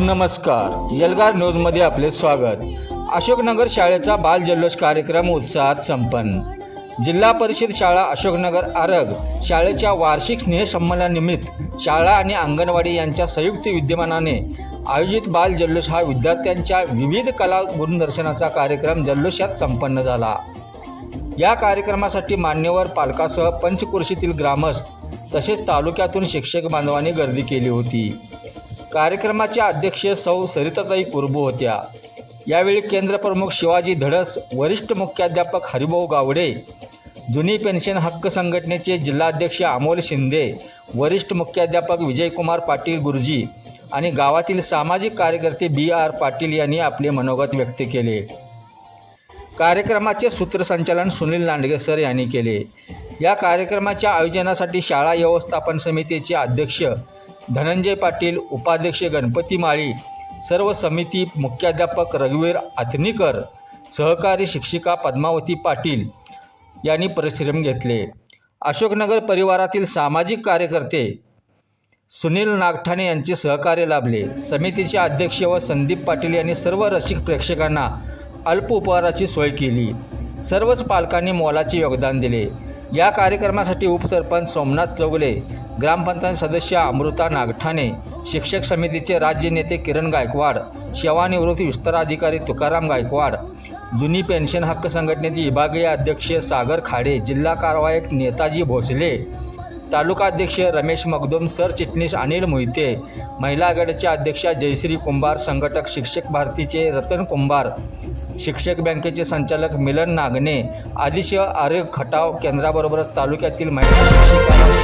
नमस्कार. यलगार न्यूजमध्ये आपले स्वागत. अशोकनगर शाळेचा बाल जल्लोष कार्यक्रम उत्साहात संपन्न. जिल्हा परिषद शाळा अशोकनगर आरग शाळेच्या वार्षिक स्नेहसंमेलनानिमित्त शाळा आणि अंगणवाडी यांच्या संयुक्त विद्यमानाने आयोजित बाल जल्लोष हा विद्यार्थ्यांच्या विविध कला गुणदर्शनाचा कार्यक्रम जल्लोषात संपन्न झाला. या कार्यक्रमासाठी मान्यवर पालकासह पंचकुर्शीतील ग्रामस्थ तसेच तालुक्यातून शिक्षक बांधवांनी गर्दी केली होती. कार्यक्रमाच्या अध्यक्ष सौ सरिताताई कुरबू होत्या. यावेळी केंद्रप्रमुख शिवाजी धडस वरिष्ठ मुख्याध्यापक हरिभाऊ गावडे जुनी पेन्शन हक्क संघटनेचे जिल्हाध्यक्ष अमोल शिंदे वरिष्ठ मुख्याध्यापक विजयकुमार पाटील गुरुजी आणि गावातील सामाजिक कार्यकर्ते बी आर पाटील यांनी आपले मनोगत व्यक्त केले. कार्यक्रमाचे सूत्रसंचालन सुनील लांडगे सर यांनी केले. या कार्यक्रमाच्या आयोजनासाठी शाळा व्यवस्थापन समितीचे अध्यक्ष धनंजय पाटील उपाध्यक्ष गणपती माळी सर्व समिती मुख्याध्यापक रघुवीर आथनीकर सहकारी शिक्षिका पद्मावती पाटील यांनी परिश्रम घेतले. अशोकनगर परिवारातील सामाजिक कार्यकर्ते सुनील नागठाणे यांचे सहकार्य लाभले. समितीचे अध्यक्ष व संदीप पाटील यांनी सर्व रसिक प्रेक्षकांना अल्प उपहाराची सोय केली. सर्वच पालकांनी मोलाचे योगदान दिले. या कार्यक्रमासाठी उपसरपंच सोमनाथ चौगले ग्रामपंचायत सदस्य अमृता नागठाणे शिक्षक समितीचे राज्य नेते किरण गायकवाड सेवानिवृत्ती विस्तराधिकारी तुकाराम गायकवाड जुनी पेन्शन हक्क संघटनेचे विभागीय अध्यक्ष सागर खाडे जिल्हा कारवायक नेताजी भोसले तालुकाध्यक्ष रमेश मगदोम सरचिटणीस अनिल मोहिते महिला आघाडीचे अध्यक्षा जयश्री कुंभार संघटक शिक्षक भारतीचे रतन कुंभार शिक्षक बँकेचे संचालक मिलन नागणे आदिश आरोग्य खटाव केंद्राबरोबरच तालुक्यातील महिला शिक्षिका